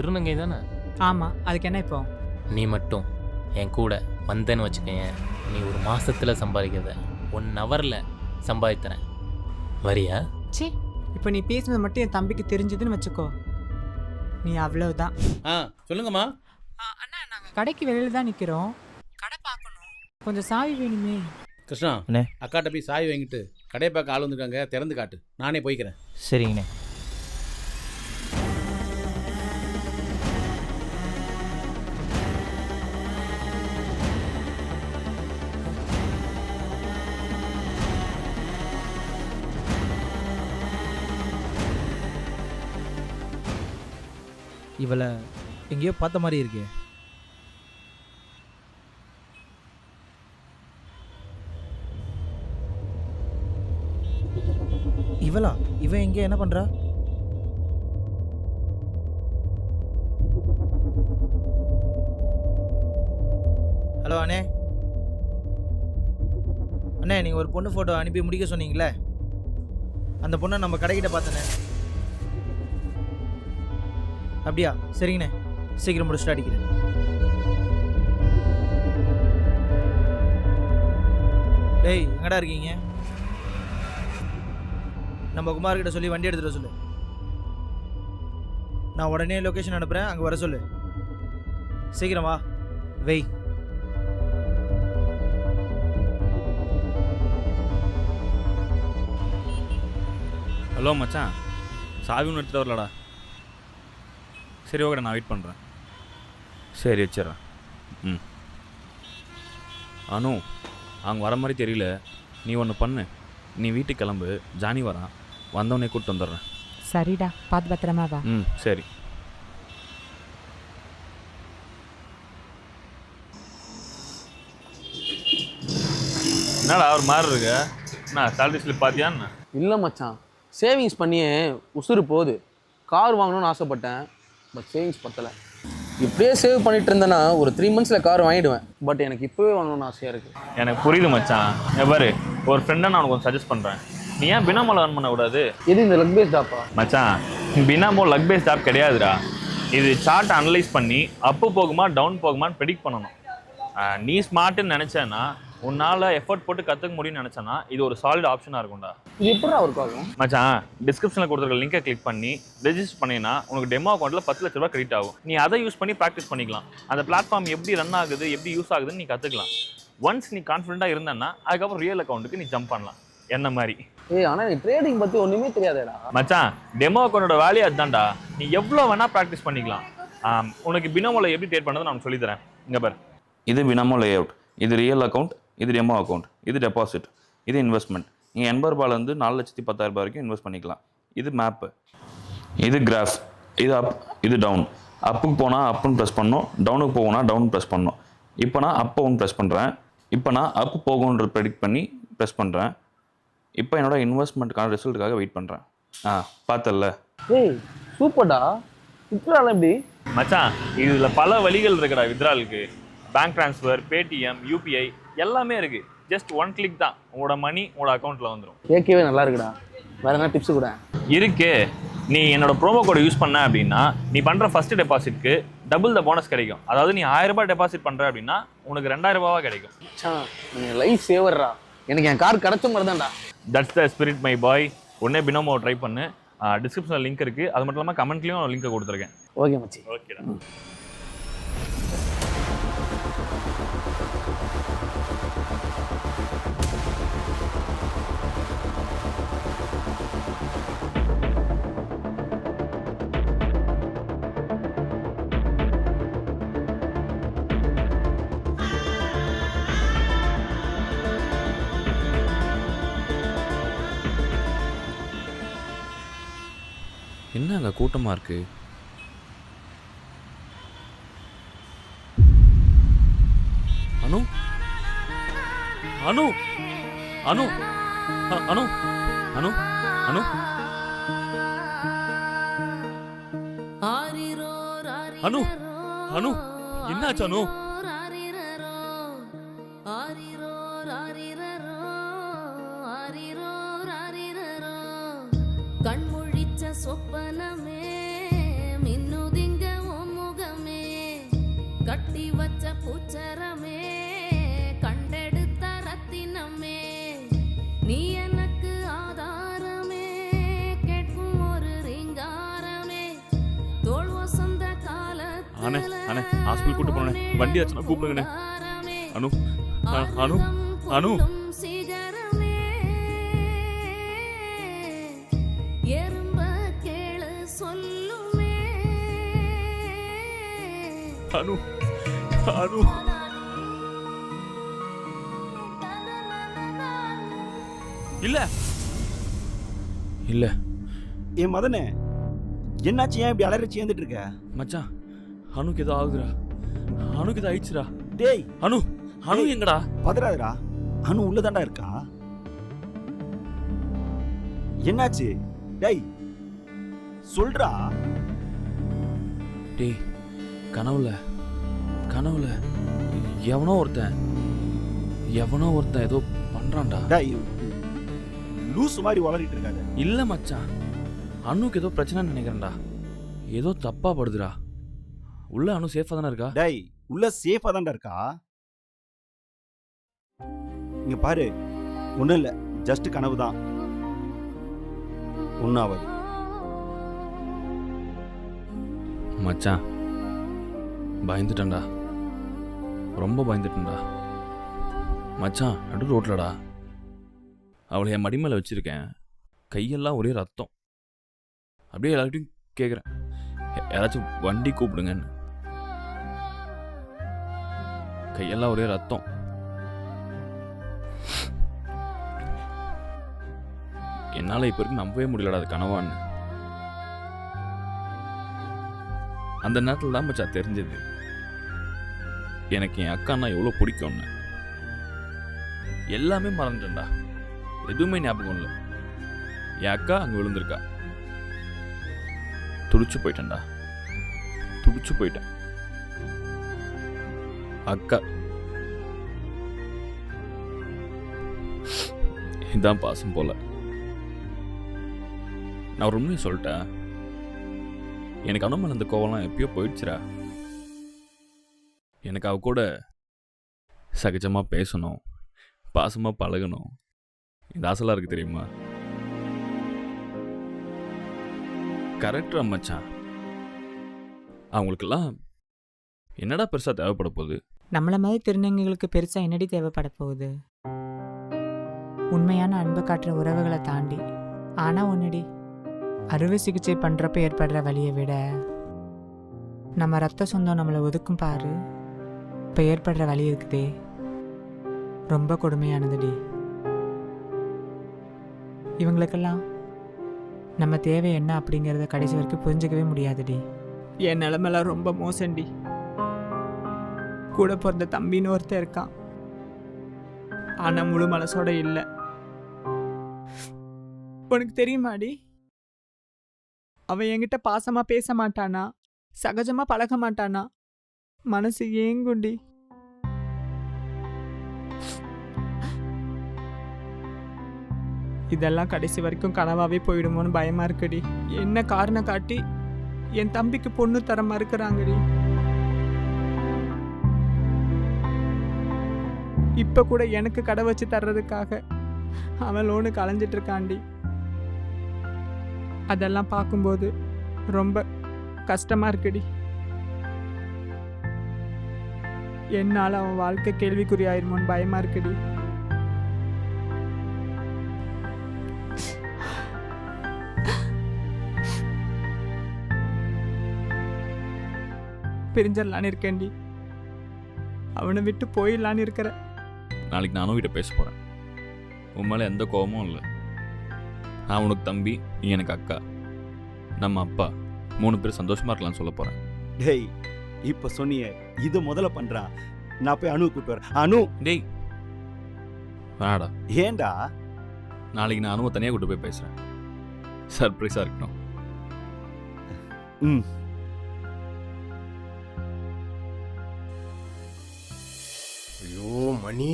திருநங்கை தானே? ஆமாம் அதுக்கு என்ன இப்போ? நீ மட்டும் என் கூட வந்தேன்னு வச்சுக்கோயேன் நீ ஒரு மாசத்துல சம்பாதிக்கிறத ஒன் ஹவரில் சம்பாதித்தரேன் வரியா? ச்சீ இப்போ நீ பேசுனது மட்டும் என் தம்பிக்கு தெரிஞ்சதுன்னு வச்சுக்கோ. நீ அவ்வளவுதான். ஆ சொல்லுங்கம்மா. அண்ணா நாங்கள் கடைக்கு வெளியில தான் நிற்கிறோம் கடை பார்க்கணும். கொஞ்சம் சாவி வேணுமே. கிருஷ்ணா அண்ணே. அக்காட்ட போய் சாவி வாங்கிட்டு கடையை பார்க்க ஆள் வந்துருக்காங்க திறந்து காட்டு. நானே போய்க்கிறேன். சரிங்கண்ணே. இவளை எங்கேயோ பார்த்த மாதிரி இருக்கே. இவளா? இவன் எங்கே என்ன பண்ணுறா ஹலோ அண்ணே. அண்ணே நீங்கள் ஒரு பொண்ணு ஃபோட்டோ அனுப்பி முடிக்க சொன்னீங்களே? அந்த பொண்ணை நம்ம கடைக்கிட்ட பார்த்தனே. அப்படியா? சரிங்கண்ணே. சீக்கிரம் முடிச்சுட்டு அடிக்கிறேன். டேய் எங்கடா இருக்கீங்க? நம்ம குமார்கிட்ட சொல்லி வண்டி எடுத்துகிட்டு வர சொல்லு. நான் உடனே லொக்கேஷன் அனுப்புகிறேன் அங்கே வர சொல்லு. சீக்கிரம் வா. வெய். ஹலோ மச்சான் சாவி ஒன்று எடுத்துகிட்டு வரலடா. சரி ஓகே நான் வெயிட் பண்ணுறேன் சரி வச்சிடுறேன். ம். அனு அவங்க வர மாதிரி தெரியல. நீ ஒன்று பண்ணு. நீ வீட்டுக்கு கிளம்பு. ஜானி வரான். வந்தவனே கூப்பிட்டு வந்துடுறேன். சரிடா பார்த்து பத்திரமா வா. ம் சரி. என்னடா ஒரு மாதிரி இருக்கு? நான் சேலரி ஸ்லிப் பார்த்தியா என்ன? இல்லை மச்சான். சேவிங்ஸ் பண்ணியே உசுறு போகுது. கார் வாங்கணும்னு ஆசைப்பட்டேன். பட் சேவிங்ஸ் பத்தலை. இப்படியே சேவ் பண்ணிட்டு இருந்தேன்னா ஒரு த்ரீ மந்த்ஸில் கார் வாங்கிடுவேன். பட் எனக்கு இப்போவே வாங்கணும்னு ஆசையாக இருக்குது எனக்கு புரியுது மச்சான். பாரு ஒரு ஃப்ரெண்டை நான் உனக்கு சஜஸ்ட் பண்ணுறேன் நீ ஏன் பினாமோல earn பண்ணக்கூடாது? எது இந்த லக் பேஸ் டாப்பா மச்சான் பினாமோ லக் பேஸ் ஜாப் கிடையாதுடா. இது சார்ட் அனலைஸ் பண்ணி அப்பு போகுமா டவுன் போகுமான்னு ப்ரெடிக்ட் பண்ணணும். நீ ஸ்மார்ட்டுன்னு நினச்சேன்னா உன்னால் எஃபர்ட் போட்டு கற்றுக்க முடியும்னு நினச்சேன்னா இது ஒரு சாலிட் ஆப்ஷனாக இருக்கும்டா. இது எப்படி ஒர்க் ஆகும்? மச்சான் டிஸ்கிரிப்ஷனில் கொடுத்துருக்க லிங்கை கிளிக் பண்ணி ரெஜிஸ்டர் பண்ணினா உனக்கு டெமோ அக்கௌண்ட்டில் பத்து லட்ச ரூபா கிரெடிட் ஆகும். நீ அதை யூஸ் பண்ணி ப்ராக்டிஸ் பண்ணிக்கலாம். அந்த பிளாட்ஃபார்ம் எப்படி ரன் ஆகுது எப்படி யூஸ் ஆகுதுன்னு நீ கற்றுக்கலாம் ஒன்ஸ் நீ கான்ஃபிடென்ட்டாக இருந்தேன்னா அதுக்கப்புறம் ரியல் அக்கௌண்ட்டுக்கு நீ ஜம்ப் பண்ணலாம். என்ன மாதிரி? ஏய் ஆனால் எனக்கு ட்ரேடிங் பற்றி ஒன்றுமே தெரியாதேடா. மச்சான் டெமோ அக்கௌண்டோட வேல்யூ அதுதான்டா. நீ எவ்வளோ வேணா ப்ராக்டிஸ் பண்ணிக்கலாம். உனக்கு பினோமோல எப்படி ட்ரேட் பண்ணது நான் சொல்லித்தரேன் இங்க பாரு. இது பினமோ லே அவுட் இது ரியல் அக்கௌண்ட் இது டெமோ அக்கௌண்ட் இது டெபாசிட் இது இன்வெஸ்ட்மெண்ட் நீங்கள் எண்பது ரூபாயிலேருந்து நாலு லட்சத்தி பத்தாயிரம் ரூபாய் வரைக்கும் இன்வெஸ்ட் பண்ணிக்கலாம். இது மேப்பு இது கிராஃப் இது அப் இது டவுன் அப்புக்கு போனால் அப்புன்னு ப்ரெஸ் பண்ணணும் டவுனுக்கு போகணும்னா டவுன் ப்ரெஸ் பண்ணணும். இப்போ நான் அப் ஒன்று ப்ரெஸ் பண்ணுறேன் இப்போ நான் அப் போகுன்ற ப்ரெடிக்ட் பண்ணி ப்ரெஸ் பண்ணுறேன் இப்போ என்னோட இன்வெஸ்ட்மெண்ட்டுக்கான ரிசல்ட்டுக்காக வெயிட் பண்ணுறேன் ஆ பார்த்தல்ல. ஏய் சூப்பர்டா இப்படிலாம் எப்படி? மச்சான் இதுல பல வழிகள் இருக்குடா வித்ராலுக்கு. பேங்க் ட்ரான்ஸ்ஃபர் பேடிஎம் யூபிஐ எல்லாமே இருக்கு. ஜஸ்ட் ஒன் கிளிக் தான். உங்களோட மணி உங்களோட அக்கௌண்ட்ல வந்துடும் கேட்கவே நல்லா இருக்குடா. வேற என்ன டிப்ஸ் கூட? இருக்கு. நீ என்னோட ப்ரோமோ கோடை யூஸ் பண்ண அப்படின்னா நீ பண்ற ஃபர்ஸ்ட் டெபாசிட்க்கு டபுள் த போனஸ் கிடைக்கும். அதாவது நீ ஆயிரம் ரூபாய் டெபாசிட் பண்ற அப்படின்னா உனக்கு ரெண்டாயிரம் ரூபாவா கிடைக்கும். நீங்கள் லைஃப் சேவர்ரா எனக்கு என் கார் கிடைச்ச மாதிரி தான்டா. That's the spirit my boy உடனே பினோமோ ட்ரை பண்ணு. டிஸ்கிரிப்ஷனில் லிங்க் இருக்கு. அது மட்டும் இல்லாமல் கமெண்ட்லையும் லிங்க் கொடுத்துருக்கேன். ஓகே மச்சி. ஓகேடா என்ன அங்கே கூட்டமாக இருக்குது அனு? அனு? அனு? அனு? அனு? அனு? அனு? அனு? என்னாச்சு அனு? ஆரிரோ ஆரிரோ ஆரிரோ ஆரிரோ கண்முழிச்ச சொப்பனமே மின்னுதிங்க முகமே கட்டி வச்ச பூச்சரமே கண்டெடுத்த ரத்தினமே நீ எனக்கு ஆதாரமே கேட்கும் ஒரு ரிங்காரமே தோல் வசந்த காலத்துல ஹாஸ்பிட்டல் அனு அனு அனு அனு அனு இல்ல. இல்ல. என் மதனே என்னாச்சு? ஏன் இப்படி அலறி சேர்ந்துட்டு இருக்க? மச்சான் அனுக்கு ஏதோ ஆகுதுடா. அனுக்கு ஏதோ ஆயிடுச்சுடா. டேய். அனு அனு. எங்கடா? பதறாதடா. அனு உள்ளதாண்டா இருக்கா? என்னாச்சு? டேய் சொல்றா. டேய் கனவுல கனவுல எவனோ ஒருத்தன் எவனோ ஒருத்தன் ஏதோ பண்றான்டா. டேய் லூஸ் மாதிரி வளரிட்டு இருக்காத. இல்ல மச்சான். அனுக்கு ஏதோ பிரச்சனைன்னு நினைக்கிறேன்டா. ஏதோ தப்பா படுதுடா. உள்ள அனு சேஃபா தானே இருக்கா? டேய் உள்ள சேஃபா தான்டா இருக்கா? இங்க பாரு ஒண்ணும் இல்ல. ஜஸ்ட் கனவு தான். ஒன்னாவது மச்சான் பயந்துட்டேன்டா. ரொம்ப பயந்துட்டேன்டா. மச்சான் நடு ரோட்லடா. அவளை என் மடி மேலே வச்சிருக்கேன். கையெல்லாம் ஒரே ரத்தம். அப்படியே எல்லார்கிட்டையும் கேட்குறேன் யாராச்சும் வண்டி கூப்பிடுங்கன்னு. கையெல்லாம் ஒரே ரத்தம். என்னால் இப்போ வரைக்கும் நம்பவே முடியலடா அது கனவான்னு. அந்த நேரத்தில் தான் மச்சா தெரிஞ்சது. எனக்கு என் அக்கான்னா எவ்வளோ பிடிக்கும்னு. எல்லாமே மறந்துட்டேன்டா. எதுவுமே ஞாபகம் இல்லை. என் அக்கா அங்கே விழுந்திருக்கா. துடிச்சு போயிட்டேன்டா. துடிச்சு போயிட்டேன். அக்கா. இதான் பாசம் போல. நான் ஒரு உண்மையை சொல்லிட்டேன். எனக்கு அனுமன் அந்த கோவம்லாம் எப்பயோ போயிடுச்சுரா எனக்கு அவ கூட சகஜமாக பேசணும் பாசமாக பழகணும். இந்த ஆசலாக இருக்குது தெரியுமா? கரெக்டாக மச்சான். அவங்களுக்கெல்லாம் என்னடா பெருசாக தேவைப்பட போகுது? நம்மள மாதிரி திருநங்கைகளுக்கு பெருசாக என்னடி தேவைப்பட போகுது? உண்மையான அன்பை காட்டுற உறவுகளை தாண்டி. ஆனால் ஒன்றுடி அறுவை சிகிச்சை பண்ணுறப்ப ஏற்படுற வழியை விட நம்ம ரத்த சொந்தம் நம்மளை ஒதுக்கும் பாரு. இப்போ ஏற்படுற வழி இருக்குதே. ரொம்ப கொடுமையானதுடி. இவங்களுக்கெல்லாம் நம்ம தேவை என்ன அப்படிங்கிறத கடைசி வரைக்கும் புரிஞ்சுக்கவே முடியாதுடி. என் நிலமெல்லாம் ரொம்ப மோசண்டி கூட பிறந்த தம்பின்னு ஒருத்தர் இருக்கான். ஆனால் முழு மனசோட இல்லை. உனக்கு தெரியுமாடி? அவன் என்கிட்ட பாசமா பேச மாட்டானா? சகஜமா பழக மாட்டானா? மனசு ஏங்குண்டி. இதெல்லாம் கடைசி வரைக்கும் கனவாவே போயிடுமோன்னு பயமா இருக்குடி. என்ன காரணம் காட்டி என் தம்பிக்கு பொண்ணு தர மறுக்கிறாங்கடி. இப்ப கூட எனக்கு கடை வச்சு தர்றதுக்காக அவன் லோனுக்கு அலைஞ்சிட்டு இருக்காண்டி அதெல்லாம் பார்க்கும்போது ரொம்ப கஷ்டமாக இருக்குடி. என்னால் அவன் வாழ்க்கை கேள்விக்குறி ஆயிருமோன்னு பயமாக இருக்குடி. பிரிஞ்சிடலான்னு இருக்கேன்டி. அவனை விட்டு போயிடலான்னு இருக்கிற நாளைக்கு நானும் வீட்டை பேச போகிறேன் உன் மேலே எந்த கோபமும் இல்லை. நான் உனக்கு தம்பி நீ எனக்கு அக்கா. நம்ம அப்பா மூணு பேர் சந்தோஷமா இருக்கலாம்னு சொல்ல போகிறேன் டேய் இப்ப சொன்னியே இது முதல்ல பண்றா. நான் போய் அணு கூப்பிட்டு வரேன். அனு! டேய்! வேணாடா ஏன்டா? நாளைக்கு நான் அனுவை தனியாக கூட்டு போய் பேசுகிறேன் சர்ப்ரைஸாக இருக்கணும். ம். ஐயோ மணி!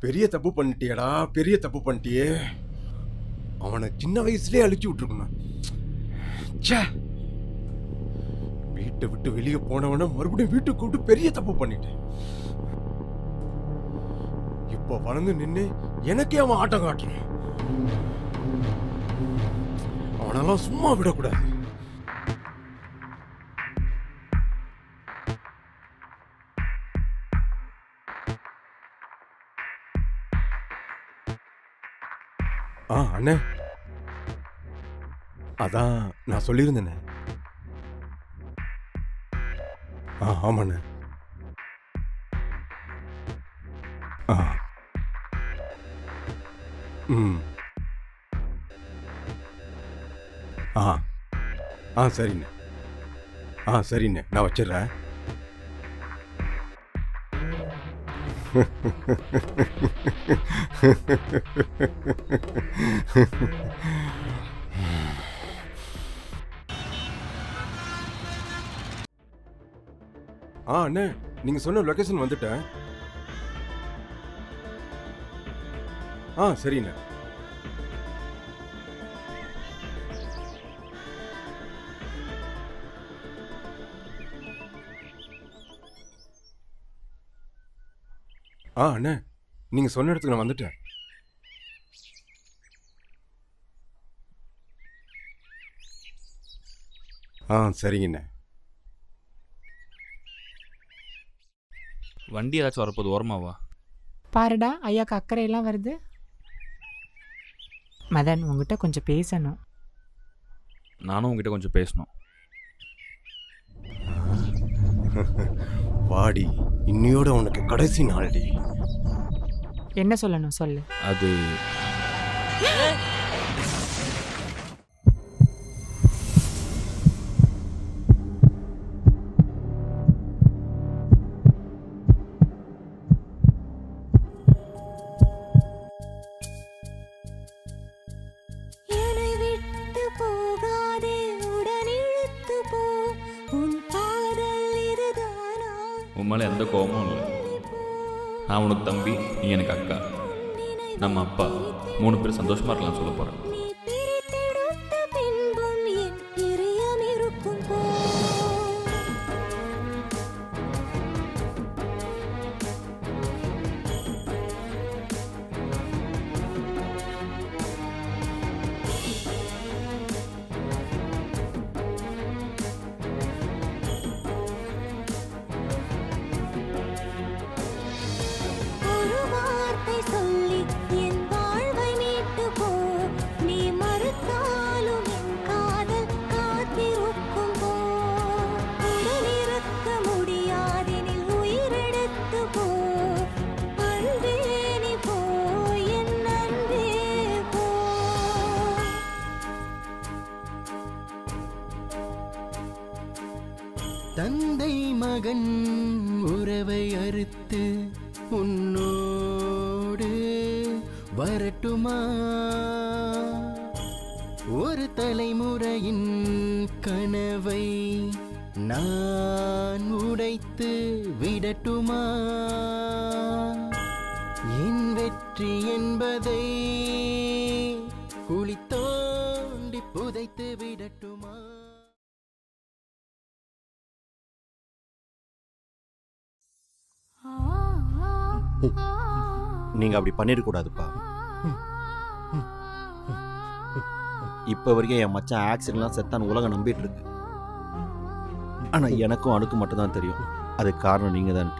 பெரிய தப்பு பண்ணிட்டியடா பெரிய தப்பு பண்ணிட்டியே. அவனை சின்ன வயசுலயே அழிச்சு விட்ருக்கணும் சே வீட்டை விட்டு வெளியே போனவனை மறுபடியும் வீட்டுக்கு கூப்பிட்டு பெரிய தப்பு பண்ணிட்டேன். இப்போ வளர்ந்து நின்று எனக்கே அவன் ஆட்டம் காட்டுறான். அவனெல்லாம் சும்மா விடக்கூடாது. அண்ணே. அதான் நான் சொல்லியிருந்தேனே. ஆ ஆமாண்ணே. ஆ. ம். ஆ. ஆ சரிண்ணே. ஆ சரிண்ணே. நான் வச்சிடுறேன். ஆ அண்ணே நீங்க சொன்ன லொக்கேஷன் வந்துட்டேன். ஆ சரிண்ணே. ஆ அண்ணே. நீங்க சொன்ன இடத்துக்கு நான் வந்துட்டேன். ஆ சரிங்கண்ணே. வண்டி ஏதாச்சும் வரப்போது ஓரமாவா பாருடா ஐயாக்கு அக்கறையெல்லாம் வருது. மதன் உங்ககிட்ட கொஞ்சம் பேசணும். நானும் உங்ககிட்ட கொஞ்சம் பேசணும். வாடி இன்னையோட உனக்கு கடைசி நாள்டி. என்ன சொல்லணும் சொல்லு. அது நான் உனக்கு தம்பி நீ எனக்கு அக்கா. நம்ம அப்பா மூணு பேர் சந்தோஷமாக இருக்கலாம் சொல்ல போகிறேன் மகன் உறவை அறுத்து உன்னோடு வரட்டுமா? ஒரு தலைமுறையின் கனவை நான் உடைத்து விடட்டுமா? என் வெற்றி என்பதை குளித்தோண்டி புதைத்து விடட்டுமா? நீங்க அப்படி பண்ணிடக்கூடாதுப்பா இப்போ வரைக்கும் என் மச்சான் ஆக்சிடென்ட்லாம் செத்தான் உலகம் நம்பிட்டு இருக்கு. ஆனால் எனக்கும் அணுக்கு மட்டும்தான் தெரியும். அதுக்கு காரணம் நீங்க தான்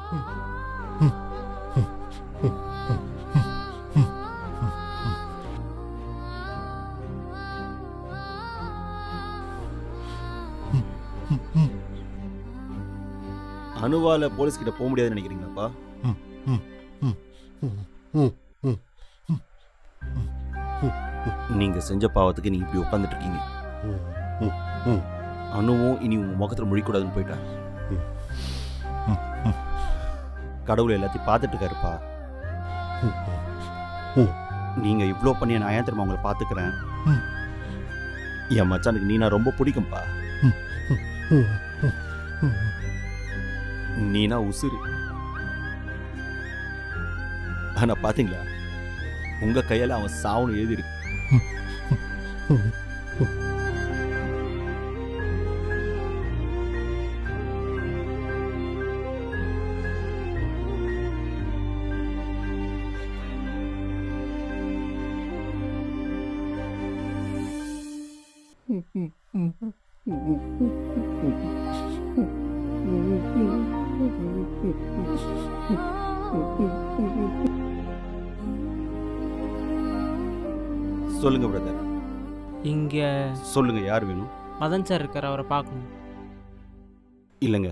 அணுவால போலீஸ் கிட்ட போக முடியாதுன்னு நினைக்கிறீங்களாப்பா? நீங்க செஞ்ச பாவத்துக்கு நீங்க இப்படி உட்காந்துட்டு இருக்கீங்க அணுவும் இனி உங்க முகத்துல முழிக்கூடாதுன்னு போயிட்டா கடவுள் எல்லாத்தையும் பார்த்துட்டு இருக்காருப்பா நீங்க இவ்வளோ பண்ணி நான் ஏன் தெரியுமா உங்களை பார்த்துக்கிறேன்? என் மச்சானுக்கு நீனா ரொம்ப பிடிக்கும்பா. நீனா உசுறு. ஆனா பாத்தீங்களா உங்க கையால அவன் சாவுன்னு எழுதியிருக்கு Mm-hmm. சொல்லுங்க பிரதர் இங்கே சொல்லுங்க யார் வேணும்? மதன் சார் இருக்கார் அவரை பார்க்கணும். இல்லைங்க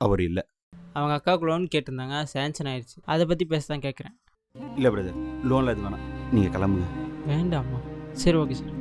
அவர் இல்லை. அவங்க அக்காவுக்கு லோன் கேட்டிருந்தாங்க சேங்ஷன் ஆயிடுச்சு. அதை பற்றி பேச தான் கேட்குறேன். இல்லை பிரதர் லோனில் இது வேணாம். நீங்கள் கிளம்புங்க. வேண்டாம்மா. சரி ஓகே சார்